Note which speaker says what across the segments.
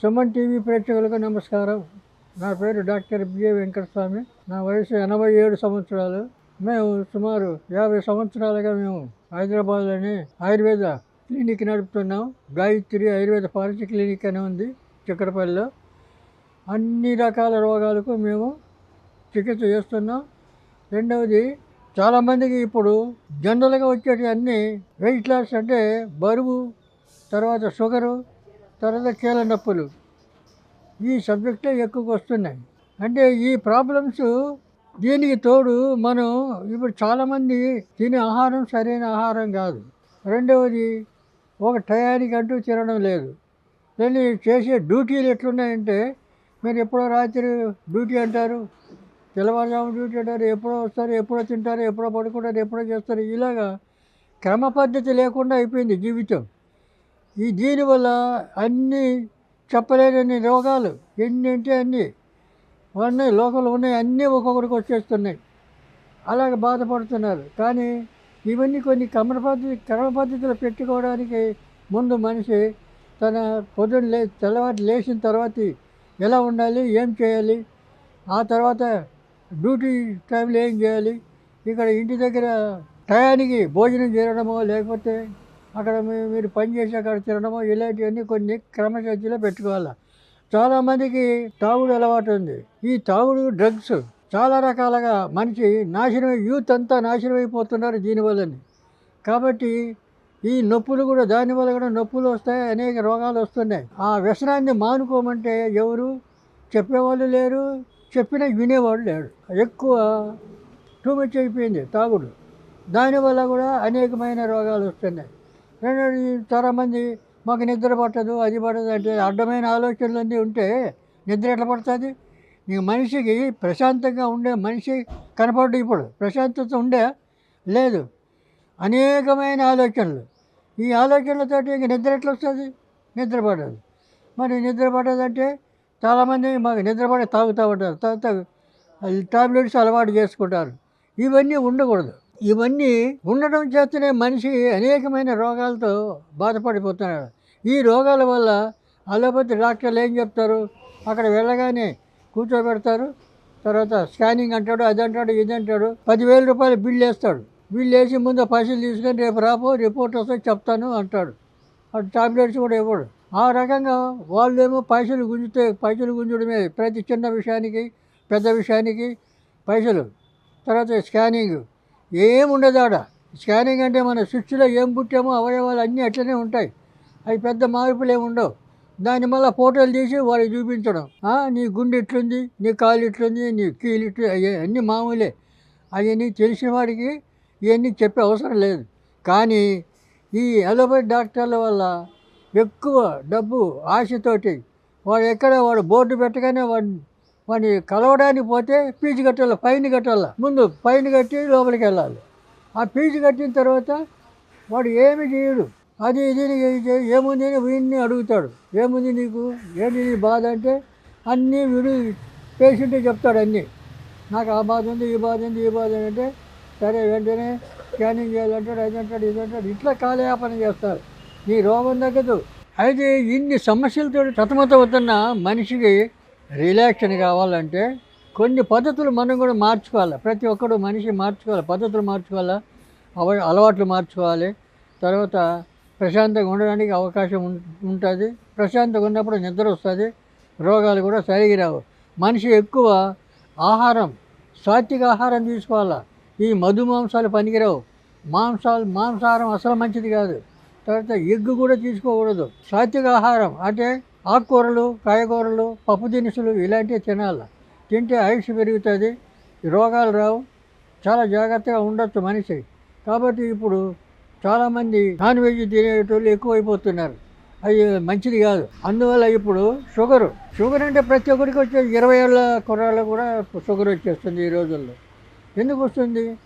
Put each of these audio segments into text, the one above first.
Speaker 1: Suman TV ప్రేక్షకులకు నమస్కారం. నా పేరు డాక్టర్ బిఏ వెంకటస్వామి. నా వయసు ఎనభై ఏడు సంవత్సరాలు. మేము సుమారు యాభై సంవత్సరాలుగా మేము హైదరాబాద్లోని ఆయుర్వేద క్లినిక్ నడుపుతున్నాం. గాయత్రి ఆయుర్వేద ఫారెస్ట్ క్లినిక్ అని ఉంది చిక్కడపల్లిలో. అన్ని రకాల రోగాలకు మేము చికిత్స చేస్తున్నాం. రెండవది చాలామందికి ఇప్పుడు జనరల్గా వచ్చేటి అన్నీ వెయిట్ లాస్ అంటే బరువు తర్వాత షుగరు తర్వాత కీళ్ళ నొప్పులు. ఈ సబ్జెక్టే ఎక్కువగా వస్తున్నాయి. అంటే ఈ ప్రాబ్లమ్స్ దీనికి తోడు మనం ఇప్పుడు చాలామంది తినే ఆహారం సరైన ఆహారం కాదు. రెండవది ఒక టయానికి అంటూ తినడం లేదు. దాన్ని చేసే డ్యూటీలు ఎట్లున్నాయంటే మీరు ఎప్పుడో రాత్రి డ్యూటీ అంటారు తెల్లవారుజాము డ్యూటీ అంటారు ఎప్పుడో వస్తారు ఎప్పుడో తింటారు ఎప్పుడో పడుకుంటారు ఎప్పుడో చేస్తారు. ఇలాగా క్రమ పద్ధతి లేకుండా అయిపోయింది జీవితం. ఈ దీనివల్ల అన్నీ చెప్పలేని రోగాలు ఎన్ని అంటే అన్నీ. ఉన్నాయి లోకంలో ఉన్నాయి అన్నీ ఒక్కొక్కరికి వచ్చేస్తున్నాయి. అలాగే బాధపడుతున్నారు. కానీ ఇవన్నీ కొన్ని క్రమ పద్ధతి క్రమ పద్ధతిలో పెట్టుకోవడానికి ముందు మనిషి తన పొద్దున్న లే తెల్లవారు లేచిన తర్వాత ఎలా ఉండాలి ఏం చేయాలి ఆ తర్వాత డ్యూటీ టైంలో ఏం చేయాలి ఇక్కడ ఇంటి దగ్గర టయానికి భోజనం చేయడమో లేకపోతే అక్కడ మీరు పని చేసి అక్కడ తినడము ఇలాంటివన్నీ కొన్ని క్రమశిక్షలో పెట్టుకోవాలి. చాలామందికి తాగుడు అలవాటు ఉంది. ఈ తాగుడు డ్రగ్స్ చాలా రకాలుగా మనిషి నాశనం యూత్ అంతా నాశనం అయిపోతున్నారు దీనివల్లని. కాబట్టి ఈ నొప్పులు కూడా దానివల్ల కూడా నొప్పులు వస్తాయి అనేక రోగాలు వస్తున్నాయి. ఆ వ్యసనాన్ని మానుకోమంటే ఎవరు? చెప్పేవాళ్ళు లేరు చెప్పినా వినేవాడు లేడు ఎక్కువ టూ మచ్ అయిపోయింది తాగుడు. దానివల్ల కూడా అనేకమైన రోగాలు వస్తున్నాయి. చాలామంది మాకు నిద్ర పట్టదు అది పట్టదు అంటే అడ్డమైన ఆలోచనలన్నీ ఉంటే నిద్ర ఎట్లా పడుతుంది? నీకు మనిషికి ప్రశాంతంగా ఉండే మనిషి కనపడ్డు ఇప్పుడు. ప్రశాంతత ఉండే? లేదు. అనేకమైన ఆలోచనలు. ఈ ఆలోచనలతో ఇంక నిద్ర ఎట్లా వస్తుంది? నిద్ర పడదు మరి నిద్ర పడదంటే చాలామంది మాకు నిద్ర పడ తాగుతూ ఉంటారు. తాగుతా టాబ్లెట్స్ అలవాటు చేసుకుంటారు. ఇవన్నీ ఉండకూడదు. ఇవన్నీ ఉండడం చేతనే మనిషి అనేకమైన రోగాలతో బాధపడిపోతున్నాడు. ఈ రోగాల వల్ల అలోపతి డాక్టర్లు ఏం చెప్తారు? అక్కడ వెళ్ళగానే కూర్చోబెడతారు. తర్వాత స్కానింగ్ అంటాడు అది అంటాడు ఇది అంటాడు. పదివేల రూపాయలు బిల్లు వేస్తాడు. బిల్లు వేసి ముందు పైసలు తీసుకొని రేపు రాపో రిపోర్ట్ వస్తే చెప్తాను అంటాడు. అటు టాబ్లెట్స్ కూడా ఇవ్వడు. ఆ రకంగా వాళ్ళేమో పైసలు గుంజితే పైసలు గుంజడమే ప్రతి చిన్న విషయానికి పెద్ద విషయానికి పైసలు. తర్వాత స్కానింగ్. ఏముండదు ఆడ. స్కానింగ్ అంటే మన స్విచ్లో ఏం పుట్టామో అవయవాలు అన్నీ అట్లనే ఉంటాయి. అవి పెద్ద మార్పులు ఏమి ఉండవు. దాని మళ్ళీ ఫోటోలు తీసి వాళ్ళకి చూపించడం. నీ గుండె ఇట్లుంది నీ కాలు ఇట్లుంది నీ కీలు ఇట్లు అయ్యి అన్నీ మామూలే. అవన్నీ తెలిసిన వాడికి ఇవన్నీ చెప్పే అవసరం లేదు. కానీ ఈ అలోపతి డాక్టర్ల వల్ల ఎక్కువ డబ్బు ఆశతోటి వాడు ఎక్కడ వాడు బోర్డు పెట్టగానే వాడిని వాడిని కలవడానికి పోతే ఫీజు కట్టాలి ఫైన్ కట్టాలి. ముందు ఫైన్ కట్టి లోపలికి వెళ్ళాలి. ఆ ఫీజు కట్టిన తర్వాత వాడు ఏమి చేయడు. అది ఇది ఏముంది అని వీడిని అడుగుతాడు. ఏముంది నీకు? ఏంటి నీ బాధ అంటే అన్నీ వీడు పేషెంట్ చెప్తాడు అన్నీ. నాకు ఆ బాధ ఉంది ఈ బాధ ఉంది ఈ బాధ ఉంది అంటే సరే వెంటనే స్కానింగ్ చేయాలంటాడు అది అంటాడు ఇది అంటాడు. ఇట్లా కాలయాపన చేస్తారు. నీ రోగం తగ్గదు. అయితే ఇన్ని సమస్యలతో సతమతమవుతున్న మనిషికి రిలాక్షన్ కావాలంటే కొన్ని పద్ధతులు మనం కూడా మార్చుకోవాలి. ప్రతి ఒక్కడు మనిషి మార్చుకోవాలి. పద్ధతులు మార్చుకోవాలా? అవ అలవాట్లు మార్చుకోవాలి. తర్వాత ప్రశాంతంగా ఉండడానికి అవకాశం ఉంటుంది. ప్రశాంతంగా ఉన్నప్పుడు నిద్ర వస్తుంది. రోగాలు కూడా సరిగి రావు. మనిషి ఎక్కువ ఆహారం సాత్విక ఆహారం తీసుకోవాలా? ఈ మధు మాంసాలు పనికిరావు. మాంసాలు మాంసాహారం అసలు మంచిది కాదు. తర్వాత ఎగ్గు కూడా తీసుకోకూడదు. సాత్విక ఆహారం అంటే ఆకుకూరలు కాయగూరలు పప్పు దినుసులు ఇలాంటివి తినాలి. తింటే ఆయుష్ పెరుగుతుంది రోగాలు రావు. చాలా జాగ్రత్తగా ఉండొచ్చు మనిషి. కాబట్టి ఇప్పుడు చాలామంది నాన్ వెజ్ తినేటోళ్ళు ఎక్కువైపోతున్నారు. అవి మంచిది కాదు. అందువల్ల ఇప్పుడు షుగరు. షుగర్ అంటే ప్రతి ఒక్కరికి వచ్చే ఇరవై ఏళ్ళ కుర్రాళ్ళు కూడా షుగర్ వచ్చేస్తుంది ఈ రోజుల్లో. ఎందుకు వస్తుంది?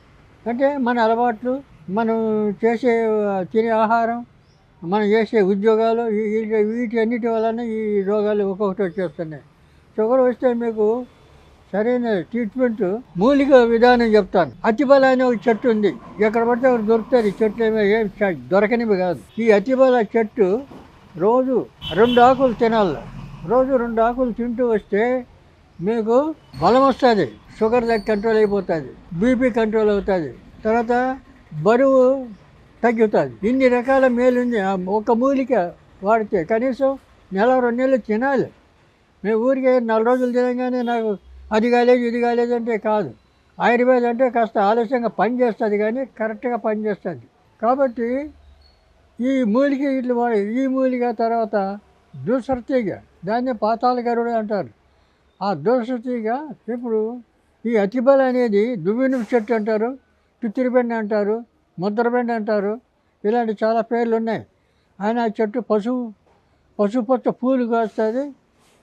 Speaker 1: అంటే మన అలవాట్లు మనం చేసే తినే ఆహారం మనం చేసే ఉద్యోగాలు వీటి అన్నిటి వలన ఈ రోగాలు ఒక్కొక్కటి వచ్చేస్తున్నాయి. షుగర్ వస్తే మీకు సరైన ట్రీట్మెంట్ మూలిక విధానం చెప్తాను. అతిబల అనే ఒక చెట్టు ఉంది. ఎక్కడ పడితే అక్కడ దొరుకుతుంది చెట్లు ఏమీ ఏం దొరకనివి కాదు. ఈ అతిబల చెట్టు రోజు రెండు ఆకులు తినాలి. రోజు రెండు ఆకులు తింటూ వస్తే మీకు బలం వస్తుంది. షుగర్ కంట్రోల్ అయిపోతుంది. బీపీ కంట్రోల్ అవుతుంది. తర్వాత బరువు తగ్గుతుంది. ఇన్ని రకాల మేలు ఉంది ఒక మూలిక వాడితే కనీసం నెల రెండు నెలలు తినాలి. మేము ఊరికే నెల రోజులు తినగానే నాకు అది కాలేదు ఇది కాలేదు అంటే కాదు. ఆయుర్వేదం అంటే కాస్త ఆలస్యంగా పనిచేస్తుంది కానీ కరెక్ట్గా పనిచేస్తుంది కాబట్టి ఈ మూలిక ఇట్లు వాడి ఈ మూలిక తర్వాత దూసరతీగ దాన్ని పాతాళ గరుడు అంటారు. ఆ దూసరతీగ ఇప్పుడు ఈ అతిబల అనేది దువ్విన చెట్టు అంటారు పిత్తిరిబెండ అంటారు ముద్రబెండ అంటారు. ఇలాంటి చాలా పేర్లు ఉన్నాయి ఆయన ఆ చెట్టు పశువు పశుపచ్చ పూలు కాస్తుంది.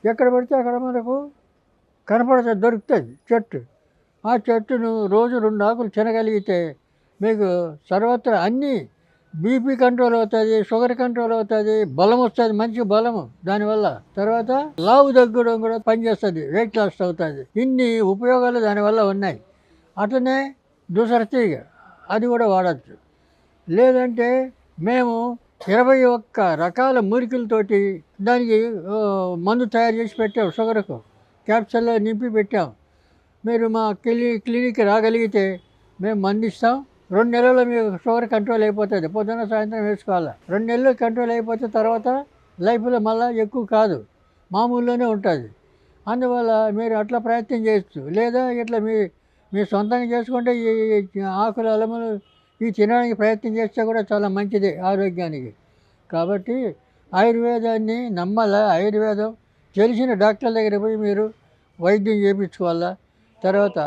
Speaker 1: ఎక్కడ పడితే అక్కడ మనకు కనపడుతుంది దొరుకుతుంది చెట్టు. ఆ చెట్టును రోజు రెండు ఆకులు తినగలిగితే మీకు సర్వత్రా అన్నీ బీపీ కంట్రోల్ అవుతుంది షుగర్ కంట్రోల్ అవుతుంది బలం వస్తుంది మంచి బలము. దానివల్ల తర్వాత లావు తగ్గడం కూడా పనిచేస్తుంది వెయిట్ లాస్ అవుతుంది. ఇన్ని ఉపయోగాలు దానివల్ల ఉన్నాయి. అట్లనే దుసరతీగ అది కూడా వాడచ్చు. లేదంటే మేము ఇరవై ఒక్క రకాల మురికలతోటి దానికి మందు తయారు చేసి పెట్టాం షుగర్కు. క్యాప్సల్లో నింపి పెట్టాం. మీరు మా క్లి క్లినిక్ రాగలిగితే మేము మందిస్తాం. రెండు నెలల్లో మీకు షుగర్ కంట్రోల్ అయిపోతుంది. పొద్దున్న సాయంత్రం వేసుకోవాలి? రెండు నెలలు కంట్రోల్ అయిపోతే తర్వాత లైఫ్లో మళ్ళీ ఎక్కువ కాదు. మామూలులోనే ఉంటుంది. అందువల్ల మీరు అట్లా ప్రయత్నం చేయొచ్చు. లేదా ఇట్లా మీ మీరు సొంతంగా చేసుకుంటే ఈ ఆకులు అలములు ఈ తినడానికి ప్రయత్నం చేస్తే కూడా చాలా మంచిది ఆరోగ్యానికి. కాబట్టి ఆయుర్వేదాన్ని నమ్మాలా ఆయుర్వేదం తెలిసిన డాక్టర్ల దగ్గర పోయి మీరు వైద్యం చేయించుకోవాలా తర్వాత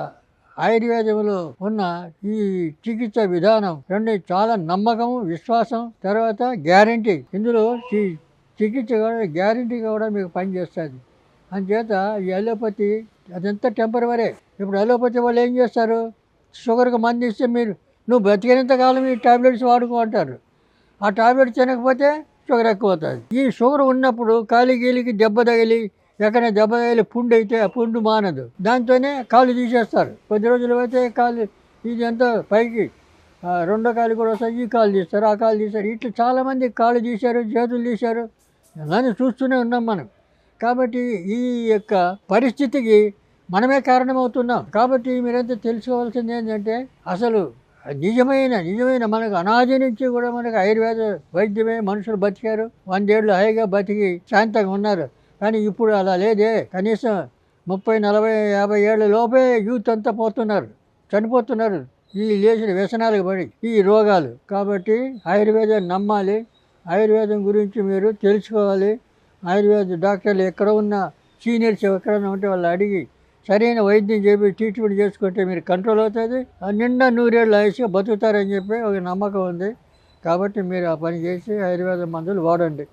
Speaker 1: ఆయుర్వేదంలో ఉన్న ఈ చికిత్స విధానం రెండు చాలా నమ్మకం విశ్వాసం తర్వాత గ్యారంటీ. ఇందులో చికిత్స కూడా గ్యారంటీగా కూడా మీకు పనిచేస్తుంది. అందుచేత ఈ అలోపతి అదంతా టెంపరవరే. ఇప్పుడు అలోపతి వాళ్ళు ఏం చేస్తారు? షుగర్కి మంది ఇస్తే మీరు నువ్వు బతికినంత కాలం ఈ టాబ్లెట్స్ వాడుకో అంటారు. ఆ టాబ్లెట్స్ తినకపోతే షుగర్ ఎక్కువ అవుతుంది ఈ షుగర్ ఉన్నప్పుడు కాలి గీలికి దెబ్బ తగిలి ఎక్కడ దెబ్బ తగిలి పుండు అయితే ఆ పుండు మానదు. దాంతోనే కాలు తీసేస్తారు. కొద్ది రోజులు అయితే కాలు ఇది ఎంత పైకి రెండో కాలు కూడా వస్తాయి ఈ కాలు తీస్తారు ఆ కాలు తీస్తారు. ఇట్లా చాలామంది కాలు తీశారు చేతులు తీశారు. అలానే చూస్తూనే ఉన్నాం మనం. కాబట్టి ఈ యొక్క పరిస్థితికి మనమే కారణమవుతున్నాం. కాబట్టి మీరంతా తెలుసుకోవాల్సింది ఏంటంటే అసలు నిజమైన నిజమైన మనకు అనాది నుంచి కూడా మనకు ఆయుర్వేద వైద్యమే మనుషులు బతికారు. వందేళ్ళు హాయిగా బతికి శాంతంగా ఉన్నారు. కానీ ఇప్పుడు అలా లేదే. కనీసం ముప్పై నలభై యాభై ఏళ్ళ లోపే యూత్ అంతా పోతున్నారు. చనిపోతున్నారు. ఈ లేచిన వ్యసనాలకు పడి ఈ రోగాలు. కాబట్టి ఆయుర్వేదాన్ని నమ్మాలి. ఆయుర్వేదం గురించి మీరు తెలుసుకోవాలి. ఆయుర్వేద డాక్టర్లు ఎక్కడ ఉన్నా సీనియర్స్ ఎక్కడన్నా ఉంటే వాళ్ళు అడిగి సరైన వైద్యం చేపి ట్రీట్మెంట్ చేసుకుంటే మీరు కంట్రోల్ అవుతుంది. ఆ నిండా నూరేళ్ళు ఆయుష్గా బతుకుతారని చెప్పి ఒక నమ్మకం ఉంది. కాబట్టి మీరు ఆ పని చేసి ఆయుర్వేద మందులు వాడండి.